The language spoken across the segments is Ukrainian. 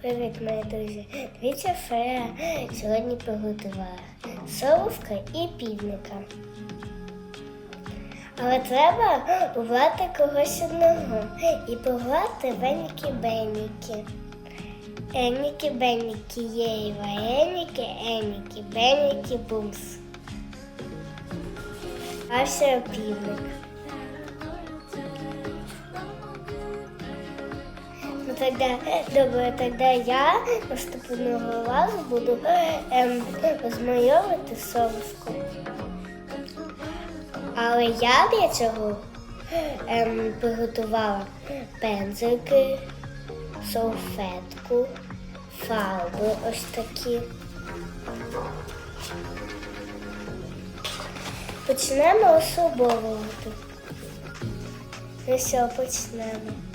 Привіт, мої друзі! Дивіться, що сьогодні приготувала совушка і півника. Але треба убрати когось одного і пограти веніки-беніки. Еніки, беніки, є вареніки, еніки, беніки, бумс. А все півник. Тогда, добре, тогда я наступного разу буду ем, розмайовувати совушку. Але я для цього ем, приготувала пензики, салфетку, фарби ось такі. Почнемо особовувати. Ну все, почнемо.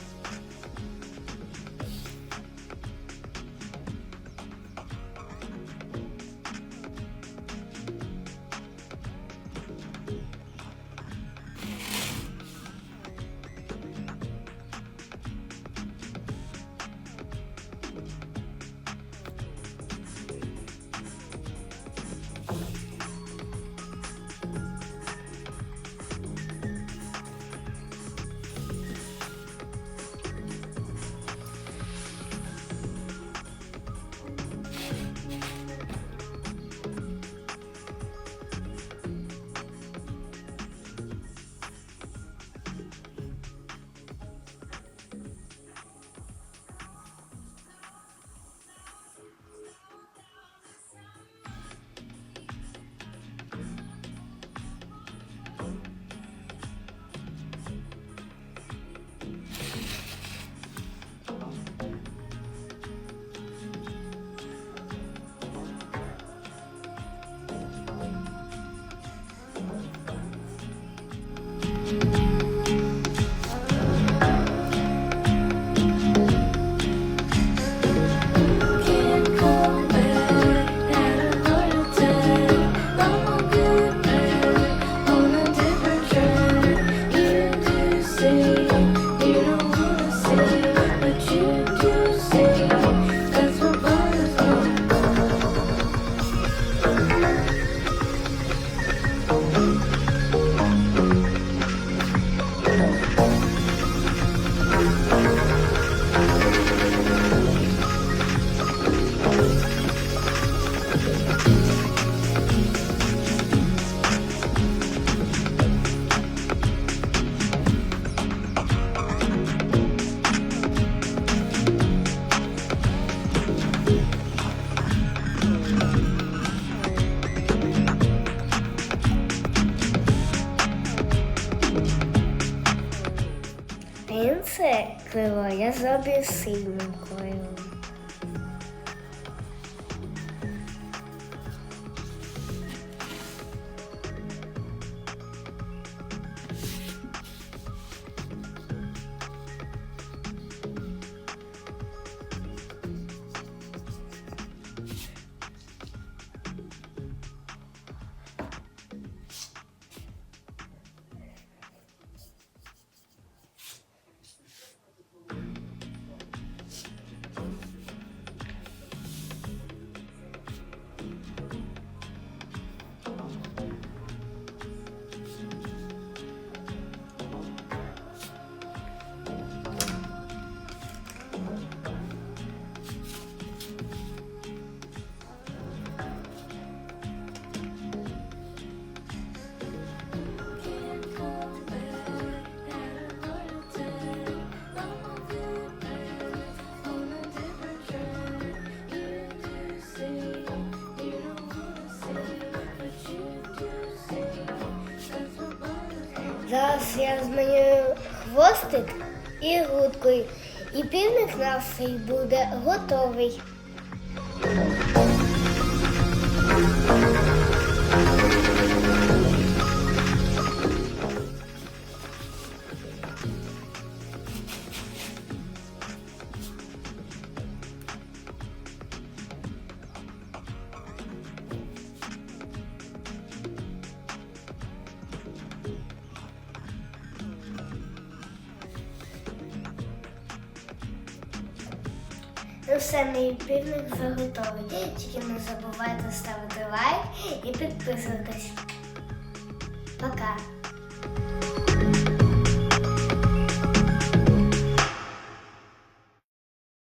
Це крило я зроблю синім кольором. Зараз я змінюю хвостик і грудкою. І півник наш буде готовий. Ну все, мій вже готовий. Тільки не забувайте ставити лайк і підписуватись. Пока.